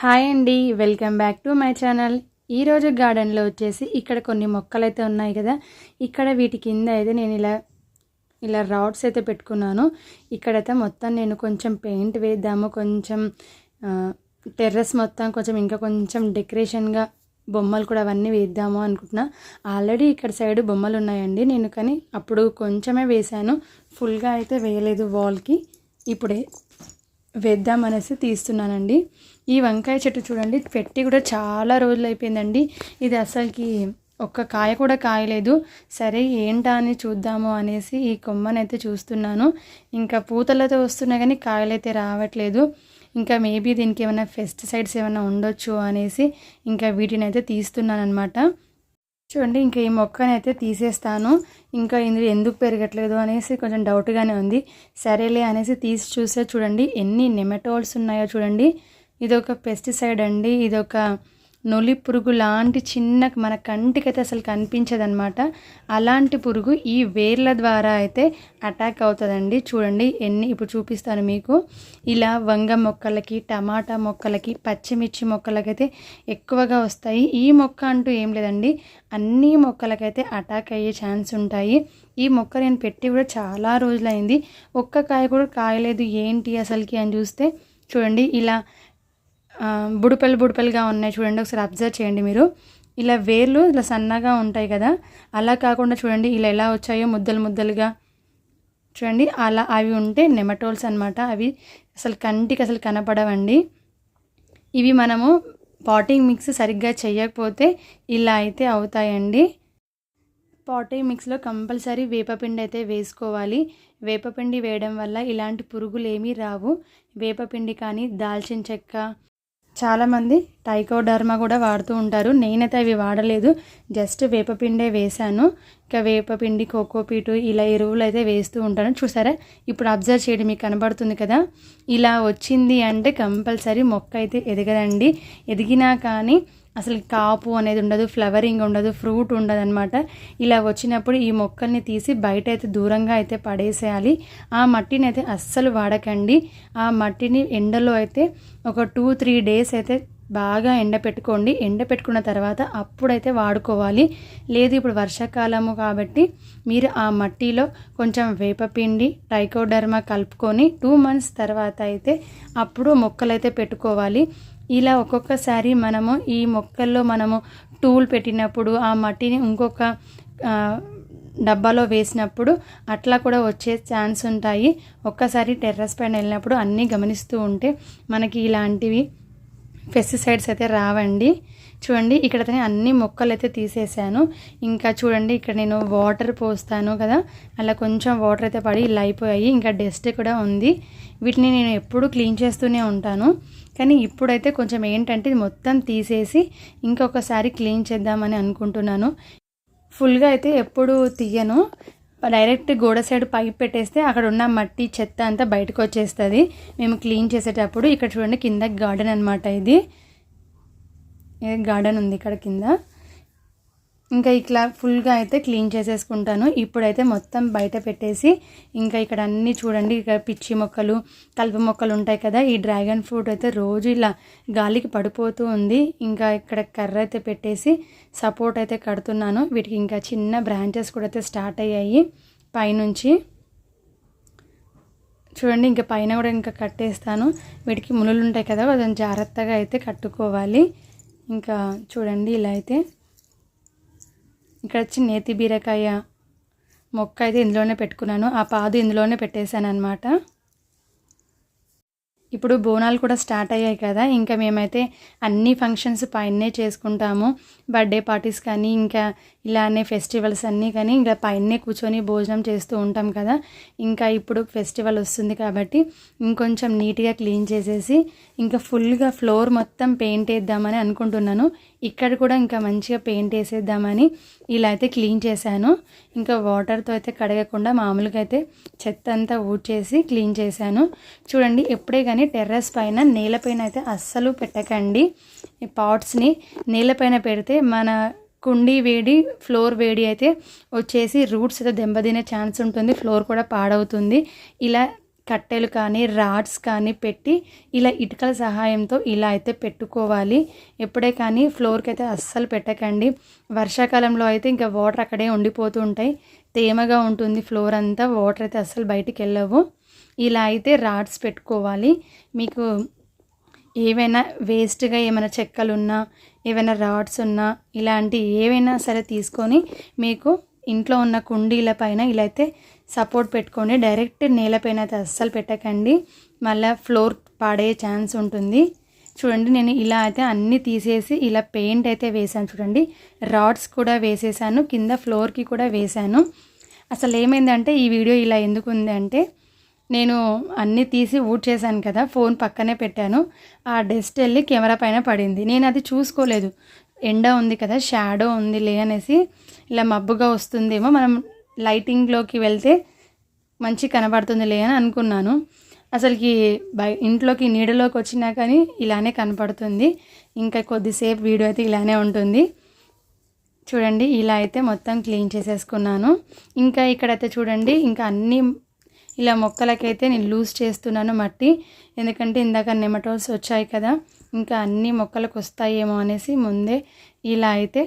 Hi అండి welcome back to my channel. ఈరోజు గార్డెన్లో వచ్చేసి ఇక్కడ కొన్ని మొక్కలు అయితే ఉన్నాయి కదా. ఇక్కడ వీటి కింద అయితే నేను ఇలా ఇలా రాడ్స్ అయితే పెట్టుకున్నాను. ఇక్కడైతే మొత్తం నేను కొంచెం పెయింట్ వేద్దాము కొంచెం టెర్రస్ మొత్తం కొంచెం ఇంకా కొంచెం డెకరేషన్గా బొమ్మలు కూడా అవన్నీ వేద్దాము అనుకుంటున్నా. ఆల్రెడీ ఇక్కడ సైడ్ బొమ్మలు ఉన్నాయండి నేను కానీ అప్పుడు కొంచెమే వేశాను. ఫుల్గా అయితే వేయలేదు వాల్కి ఇప్పుడే వేద్దామనేసి తీస్తున్నానండి. ఈ వంకాయ చెట్టు చూడండి పెట్టి కూడా చాలా రోజులు అయిపోయిందండి ఇది అసలుకి ఒక్క కాయ కూడా కాయలేదు. సరే ఏంటా అని చూద్దాము అనేసి ఈ కొమ్మనైతే చూస్తున్నాను. ఇంకా పూతలతో వస్తున్నా కానీ కాయలైతే రావట్లేదు. ఇంకా మేబీ దీనికి ఏమైనా పెస్టిసైడ్స్ ఏమైనా ఉండొచ్చు అనేసి ఇంకా వీటిని అయితే తీస్తున్నాను అనమాట చూడండి ఇంకా ఈ మొక్కని అయితే తీసేస్తాను. ఇంకా ఇందులో ఎందుకు పెరగట్లేదు అనేసి కొంచెం డౌట్గానే ఉంది. సరేలే అనేసి తీసి చూసే చూడండి ఎన్ని నెమటోల్స్ ఉన్నాయో చూడండి. ఇదొక పెస్టిసైడ్ అండి ఇదొక నొలి పురుగు లాంటి చిన్న మన కంటికైతే అసలు కనిపించదనమాట అలాంటి పురుగు ఈ వేర్ల ద్వారా అయితే అటాక్ అవుతుందండి. చూడండి ఎన్ని ఇప్పుడు చూపిస్తాను మీకు. ఇలా వంగ మొక్కలకి టమాటా మొక్కలకి పచ్చిమిర్చి మొక్కలకైతే ఎక్కువగా వస్తాయి. ఈ మొక్క అంటూ ఏం లేదండి. అన్ని మొక్కలకైతే అటాక్ అయ్యే ఛాన్స్ ఉంటాయి. ఈ మొక్క నేను పెట్టి కూడా చాలా రోజులైంది. ఒక్క కాయ కూడా కాయలేదు ఏంటి అసలుకి అని చూస్తే చూడండి ఇలా బుడపలు బుడపలుగా ఉన్నాయి చూడండి ఒకసారి అబ్జర్వ్ చేయండి మీరు. ఇలా వేర్లు ఇలా సన్నగా ఉంటాయి కదా అలా కాకుండా చూడండి ఇలా ఎలా వచ్చాయో ముద్దలు ముద్దలుగా. చూడండి అలా అవి ఉంటే నెమటోల్స్ అనమాట అవి అసలు కంటికి అసలు కనపడవండి. ఇవి మనము పాటింగ్ మిక్స్ సరిగ్గా చేయకపోతే ఇలా అయితే అవుతాయండి. పాటింగ్ మిక్స్లో కంపల్సరీ వేపపిండి అయితే వేసుకోవాలి. వేపపిండి వేయడం వల్ల ఇలాంటి పురుగులు ఏమీ రావు. వేపపిండి కానీ దాల్చిన చెక్క చాలామంది టైకోడర్మా కూడా వాడుతూ ఉంటారు. నేనైతే అవి వాడలేదు. జస్ట్ వేపపిండే వేశాను. ఇంకా వేపపిండి కోకోపీటు ఇలా ఎరువులు అయితే వేస్తూ ఉంటాను. చూసారా? ఇప్పుడు అబ్జర్వ్ చేయడం మీకు కనబడుతుంది కదా? ఇలా వచ్చింది అంటే కంపల్సరీ మొక్క అయితే ఎదగదండి. ఎదిగినా కానీ అసలు కాపు అనేది ఉండదు ఫ్లవరింగ్ ఉండదు ఫ్రూట్ ఉండదు అనమాట ఇలా వచ్చినప్పుడు ఈ మొక్కల్ని తీసి బయట అయితే దూరంగా అయితే పడేసేయాలి. ఆ మట్టిని అయితే అస్సలు వాడకండి. ఆ మట్టిని ఎండలో అయితే ఒక టూ త్రీ డేస్ అయితే బాగా ఎండ పెట్టుకోండి. ఎండ పెట్టుకున్న తర్వాత అప్పుడైతే వాడుకోవాలి. లేదు ఇప్పుడు వర్షాకాలము కాబట్టి మీరు ఆ మట్టిలో కొంచెం వేపపిండి టైకోడర్మా కలుపుకొని టూ మంత్స్ తర్వాత అయితే అప్పుడు మొక్కలైతే పెట్టుకోవాలి. ఇలా ఒక్కొక్కసారి మనము ఈ మొక్కల్లో మనము టూల్ పెట్టినప్పుడు ఆ మట్టిని ఇంకొక డబ్బాలో వేసినప్పుడు అట్లా కూడా వచ్చే ఛాన్స్ ఉంటాయి. ఒక్కసారి టెర్రస్ పైన వెళ్ళినప్పుడు అన్నీ గమనిస్తూ ఉంటే మనకి ఇలాంటివి పెస్టిసైడ్స్ అయితే రావండి. చూడండి ఇక్కడ అన్ని మొక్కలు అయితే తీసేసాను. ఇంకా చూడండి ఇక్కడ నేను వాటర్ పోస్తాను కదా. అలా కొంచెం వాటర్ అయితే పడి ఇలా అయిపోయాయి. ఇంకా డస్ట్ కూడా ఉంది. వీటిని నేను ఎప్పుడు క్లీన్ చేస్తూనే ఉంటాను. కానీ ఇప్పుడైతే కొంచెం ఏంటంటే మొత్తం తీసేసి ఇంకొకసారి క్లీన్ చేద్దామని అనుకుంటున్నాను. ఫుల్గా అయితే ఎప్పుడు తీయను. డైరెక్ట్ గోడ సైడ్ పైప్ పెట్టేస్తే అక్కడ ఉన్న మట్టి చెత్త అంతా బయటకు వచ్చేస్తుంది. మేము క్లీన్ చేసేటప్పుడు ఇక్కడ చూడండి కింద గార్డెన్ అనమాట ఇది. గార్డెన్ ఉంది ఇక్కడ కింద. ఇంకా ఇట్లా ఫుల్గా అయితే క్లీన్ చేసేసుకుంటాను. ఇప్పుడైతే మొత్తం బయట పెట్టేసి ఇంకా ఇక్కడ అన్నీ చూడండి. ఇక్కడ పిచ్చి మొక్కలు కలుపు మొక్కలు ఉంటాయి కదా. ఈ డ్రాగన్ ఫ్రూట్ అయితే రోజు ఇలా గాలికి పడిపోతూ ఉంది. ఇంకా ఇక్కడ కర్ర అయితే పెట్టేసి సపోర్ట్ అయితే కడుతున్నాను. వీటికి ఇంకా చిన్న బ్రాంచెస్ కూడా అయితే స్టార్ట్ అయ్యాయి. పైనుంచి చూడండి ఇంకా పైన కూడా ఇంకా కట్టేస్తాను. వీటికి మునులు ఉంటాయి కదా కొంచెం జాగ్రత్తగా అయితే కట్టుకోవాలి. ఇంకా చూడండి ఇలా అయితే. ఇక్కడ వచ్చి నేతి బీరకాయ మొక్క అయితే ఇందులోనే పెట్టుకున్నాను. ఆ పాదు ఇందులోనే పెట్టేశాను అనమాట ఇప్పుడు బోనాలు కూడా స్టార్ట్ అయ్యాయి కదా ఇంకా మేమైతే అన్ని ఫంక్షన్స్ పైనే చేసుకుంటాము. బర్త్డే పార్టీస్ కానీ ఇంకా ఇలానే ఫెస్టివల్స్ అన్నీ కానీ ఇంకా పైనే కూర్చొని భోజనం చేస్తూ ఉంటాం కదా. ఇంకా ఇప్పుడు ఫెస్టివల్ వస్తుంది కాబట్టి ఇంకొంచెం నీట్గా క్లీన్ చేసేసి ఇంకా ఫుల్గా ఫ్లోర్ మొత్తం పెయింట్ వేద్దామని అనుకుంటున్నాను. ఇక్కడ కూడా ఇంకా మంచిగా పెయింట్ వేసేద్దామని ఇలా అయితే క్లీన్ చేశాను. ఇంకా వాటర్తో అయితే కడగకుండా మామూలుగా అయితే చెత్త అంతా ఊడ్చేసి క్లీన్ చేశాను. చూడండి ఎప్పుడే కానీ టెర్రస్ పైన నేలపైన అయితే అస్సలు పెట్టకండి. ఈ పాట్స్ని నేలపైన పెడితే మన కుండీ వేడి ఫ్లోర్ వేడి అయితే వచ్చేసి రూట్స్ అయితే దెబ్బతినే ఛాన్స్ ఉంటుంది ఫ్లోర్ కూడా పాడవుతుంది. ఇలా కట్టెలు కానీ రాడ్స్ కానీ పెట్టి ఇలా ఇటుకల సహాయంతో ఇలా అయితే పెట్టుకోవాలి. ఎప్పుడే కానీ ఫ్లోర్కి అయితే అస్సలు పెట్టకండి. వర్షాకాలంలో అయితే ఇంకా వాటర్ అక్కడే ఉండిపోతూ ఉంటాయి. తేమగా ఉంటుంది ఫ్లోర్ అంతా వాటర్ అయితే అస్సలు బయటికి వెళ్ళవు. ఇలా అయితే రాడ్స్ పెట్టుకోవాలి. మీకు ఏవైనా వేస్ట్గా ఏమైనా చెక్కలు ఉన్నా ఏవైనా రాడ్స్ ఉన్నా ఇలాంటి ఏవైనా సరే తీసుకొని మీకు ఇంట్లో ఉన్న కుండీల పైన ఇలా అయితే సపోర్ట్ పెట్టుకొని డైరెక్ట్ నేలపైన అయితే అస్సలు పెట్టకండి. మళ్ళీ ఫ్లోర్ పాడే ఛాన్స్ ఉంటుంది. చూడండి నేను ఇలా అయితే అన్నీ తీసేసి ఇలా పెయింట్ అయితే వేసాను చూడండి. రాడ్స్ కూడా వేసేసాను కింద ఫ్లోర్కి కూడా వేసాను అసలు ఏమైందంటే ఈ వీడియో ఇలా ఎందుకు ఉంది అంటే నేను అన్నీ తీసి ఊడ్ చేశాను కదా ఫోన్ పక్కనే పెట్టాను. ఆ డస్ట్ వెళ్ళి కెమెరా పైన పడింది. నేను అది చూసుకోలేదు. ఎండ ఉంది కదా షాడో ఉంది లే అనేసి ఇలా మబ్బుగా వస్తుందేమో మనం లైటింగ్లోకి వెళ్తే మంచి కనబడుతుంది లే అని అనుకున్నాను. అసలుకి బయ ఇంట్లోకి నీడలోకి వచ్చినా కానీ ఇలానే కనపడుతుంది. ఇంకా కొద్దిసేపు వీడియో అయితే ఇలానే ఉంటుంది. చూడండి ఇలా అయితే మొత్తం క్లీన్ చేసేసుకున్నాను. ఇంకా ఇక్కడైతే చూడండి ఇంకా అన్ని ఇలా మొక్కలకైతే నేను లూజ్ చేస్తున్నాను మట్టి. ఎందుకంటే ఇందాక నెమటోల్స్ వచ్చాయి కదా ఇంకా అన్ని మొక్కలకు వస్తాయేమో అనేసి ముందే ఇలా అయితే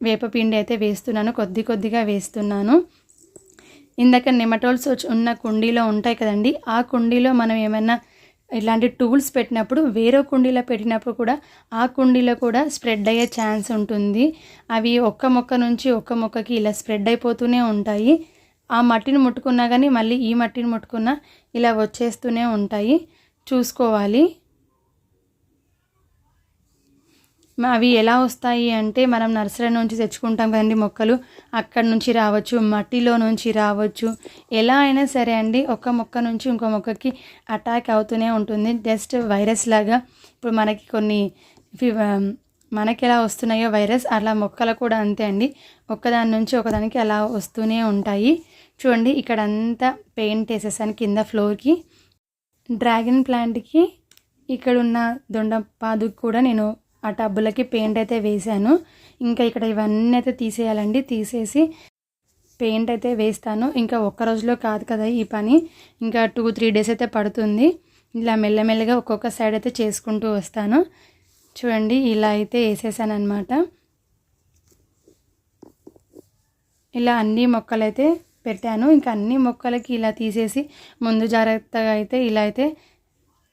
వేపపిండి అయితే వేస్తున్నాను కొద్ది కొద్దిగా వేస్తున్నాను. ఇందాక నెమటోల్స్ వచ్చి ఉన్న కుండీలో ఉంటాయి కదండి ఆ కుండీలో మనం ఏమైనా ఇలాంటి టూల్స్ పెట్టినప్పుడు వేరే కుండీలో పెట్టినప్పుడు కూడా ఆ కుండీలో కూడా స్ప్రెడ్ అయ్యే ఛాన్స్ ఉంటుంది. అవి ఒక్క మొక్క నుంచి ఒక్క మొక్కకి ఇలా స్ప్రెడ్ అయిపోతూనే ఉంటాయి. ఆ మట్టిని ముట్టుకున్నా కానీ మళ్ళీ ఈ మట్టిని ముట్టుకున్నా ఇలా వచ్చేస్తూనే ఉంటాయి. చూసుకోవాలి మ- అవి ఎలా వస్తాయి అంటే మనం నర్సరీ నుంచి తెచ్చుకుంటాం కదండి మొక్కలు. అక్కడ నుంచి రావచ్చు మట్టిలో నుంచి రావచ్చు. ఎలా అయినా సరే అండి ఒక మొక్క నుంచి ఇంకో మొక్కకి అటాక్ అవుతూనే ఉంటుంది. జస్ట్ వైరస్ లాగా ఇప్పుడు మనకి కొన్ని మనకి ఎలా వస్తున్నాయో వైరస్ అలా మొక్కలు కూడా అంతే అండి. ఒకదాని నుంచి ఒకదానికి అలా వస్తూనే ఉంటాయి. చూడండి ఇక్కడ అంతా పెయింట్ వేసేసాను కింద ఫ్లోర్కి. డ్రాగన్ ప్లాంట్కి ఇక్కడ ఉన్న దొండపాదుకు కూడా నేను ఆ టబ్బులకి పెయింట్ అయితే వేశాను. ఇంకా ఇక్కడ ఇవన్నీ అయితే తీసేయాలండి. తీసేసి పెయింట్ అయితే వేస్తాను. ఇంకా ఒక్క రోజులో కాదు కదా ఈ పని. ఇంకా టూ త్రీ డేస్ అయితే పడుతుంది. ఇలా మెల్లమెల్లగా ఒక్కొక్క సైడ్ అయితే చేసుకుంటూ వస్తాను. చూడండి ఇలా అయితే వేసేసాను అనమాట ఇలా అన్ని మొక్కలైతే పెట్టాను. ఇంకా అన్ని మొక్కలకి ఇలా తీసేసి ముందు జాగ్రత్తగా అయితే ఇలా అయితే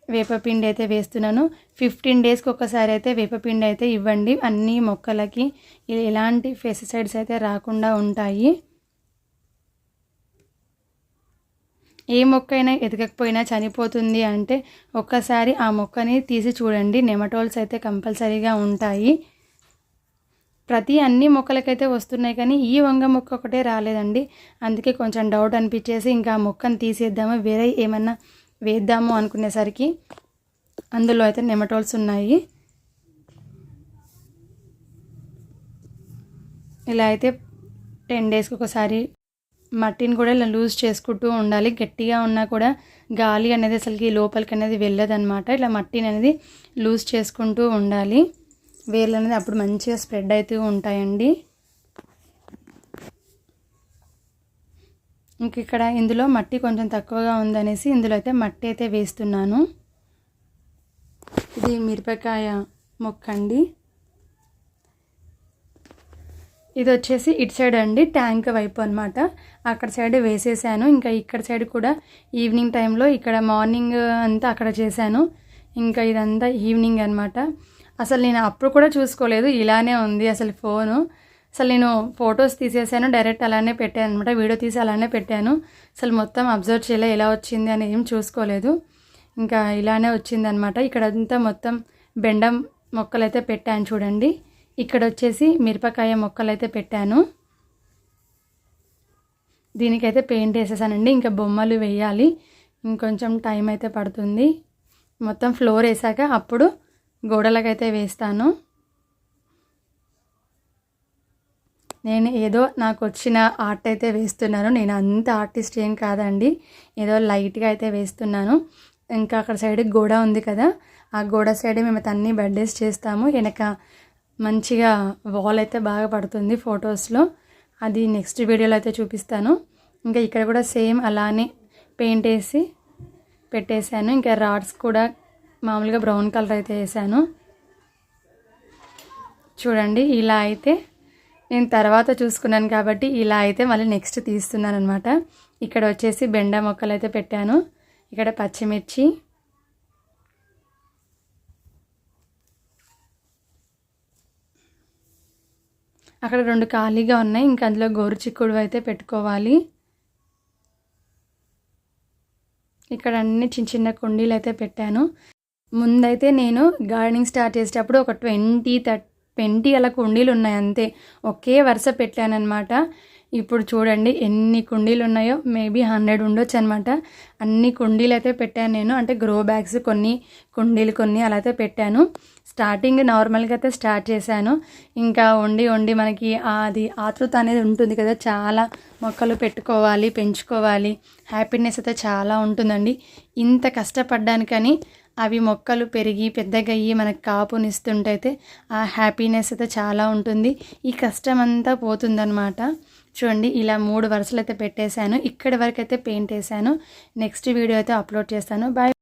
వేపపిండి అయితే వేస్తున్నాను. ఫిఫ్టీన్ డేస్కి ఒకసారి అయితే వేపపిండి అయితే ఇవ్వండి. అన్ని మొక్కలకి ఎలాంటి పెస్టిసైడ్స్ అయితే రాకుండా ఉంటాయి. ఏ మొక్క అయినా ఎదగకపోయినా చనిపోతుంది అంటే ఒక్కసారి ఆ మొక్కని తీసి చూడండి. నెమటోల్స్ అయితే కంపల్సరీగా ఉంటాయి. ప్రతి అన్ని మొక్కలకైతే వస్తున్నాయి కానీ ఈ వంగ మొక్క ఒకటే రాలేదండి. అందుకే కొంచెం డౌట్ అనిపించేసి ఇంకా ఆ మొక్కను తీసేద్దాము? వేరే ఏమన్నా వేద్దాము అనుకునేసరికి అందులో అయితే నెమటోల్స్ ఉన్నాయి. ఇలా అయితే టెన్ డేస్కి ఒకసారి మట్టిని కూడా ఇలా లూజ్ చేసుకుంటూ ఉండాలి. గట్టిగా ఉన్నా కూడా గాలి అనేది అసలుకి లోపలికి అనేది వెళ్ళదనమాట ఇట్లా మట్టిని అనేది లూజ్ చేసుకుంటూ ఉండాలి. వేర్లు అనేది అప్పుడు మంచిగా స్ప్రెడ్ అవుతూ ఉంటాయండి. ఇంక ఇక్కడ ఇందులో మట్టి కొంచెం తక్కువగా ఉందనేసి ఇందులో అయితే మట్టి అయితే వేస్తున్నాను. ఇది మిరపకాయ మొక్క అండి ఇది వచ్చేసి ఇటు సైడ్ అండి ట్యాంక్ వైపు అనమాట అక్కడ సైడ్ వేసేసాను. ఇంకా ఇక్కడ సైడ్ కూడా ఈవినింగ్ టైంలో ఇక్కడ మార్నింగ్ అంతా అక్కడ చేశాను. ఇంకా ఇదంతా ఈవినింగ్ అనమాట అసలు నేను అప్పుడు కూడా చూసుకోలేదు ఇలానే ఉంది అసలు ఫోను. అసలు నేను ఫొటోస్ తీసేసాను డైరెక్ట్ అలానే పెట్టాను అనమాట వీడియో తీసి అలానే పెట్టాను. అసలు మొత్తం అబ్జర్వ్ చేయలే ఎలా వచ్చింది అని ఏం చూసుకోలేదు. ఇంకా ఇలానే వచ్చిందనమాట ఇక్కడ అంతా మొత్తం బెండం మొక్కలైతే పెట్టాను చూడండి. ఇక్కడ వచ్చేసి మిరపకాయ మొక్కలు అయితే పెట్టాను. దీనికైతే పెయింట్ వేసేసానండి. ఇంకా బొమ్మలు వేయాలి. ఇంకొంచెం టైం అయితే పడుతుంది. మొత్తం ఫ్లోర్ వేసాక అప్పుడు గోడలకైతే వేస్తాను. నేను ఏదో నాకు వచ్చిన ఆర్ట్ అయితే వేస్తున్నాను. నేను అంత ఆర్టిస్ట్ ఏం కాదండి. ఏదో లైట్గా అయితే వేస్తున్నాను. ఇంకా అక్కడ సైడ్ గోడ ఉంది కదా. ఆ గోడ సైడ్ మేము అయితే అన్ని బర్త్డేస్ చేస్తాము. వెనక మంచిగా వాల్ అయితే బాగా పడుతుంది ఫొటోస్లో అది నెక్స్ట్ వీడియోలో అయితే చూపిస్తాను. ఇంకా ఇక్కడ కూడా సేమ్ అలానే పెయింట్ వేసి పెట్టేశాను. ఇంకా రాడ్స్ కూడా మామూలుగా బ్రౌన్ కలర్ అయితే వేసాను. చూడండి ఇలా అయితే నేను తర్వాత చూసుకున్నాను కాబట్టి ఇలా అయితే మళ్ళీ నెక్స్ట్ తీస్తున్నాను అనమాట ఇక్కడ వచ్చేసి బెండ మొక్కలు అయితే పెట్టాను. ఇక్కడ పచ్చిమిర్చి. అక్కడ రెండు ఖాళీగా ఉన్నాయి. ఇంకా అందులో గోరు చిక్కుడు అయితే పెట్టుకోవాలి. ఇక్కడ అన్ని చిన్న చిన్న కుండీలు అయితే పెట్టాను. ముందైతే నేను గార్డెనింగ్ స్టార్ట్ చేసేటప్పుడు ఒక ట్వంటీ థర్టీ పెంటి అలా కుండీలు ఉన్నాయి అంతే. ఒకే వరుస పెట్టానమాట ఇప్పుడు చూడండి ఎన్ని కుండీలు ఉన్నాయో మేబీ హండ్రెడ్ ఉండొచ్చు అనమాట అన్ని కుండీలు అయితే పెట్టాను నేను. అంటే గ్రో బ్యాగ్స్ కొన్ని కుండీలు కొన్ని అలా అయితే పెట్టాను. స్టార్టింగ్ నార్మల్గా అయితే స్టార్ట్ చేశాను. ఇంకా వండి వండి మనకి అది ఆతృత అనేది ఉంటుంది కదా. చాలా మొక్కలు పెట్టుకోవాలి పెంచుకోవాలి. హ్యాపీనెస్ అయితే చాలా ఉంటుందండి. ఇంత కష్టపడ్డానికని అవి మొక్కలు పెరిగి పెద్దగా అయ్యి మనకు కాపునిస్తుంటైతే ఆ హ్యాపీనెస్ అయితే చాలా ఉంటుంది. ఈ కష్టం అంతా పోతుందన్నమాట చూడండి ఇలా మూడు వరుసలు అయితే పెట్టేశాను. ఇక్కడి వరకు అయితే పెయింట్ వేసాను. నెక్స్ట్ వీడియో అయితే అప్లోడ్ చేస్తాను. బాయ్.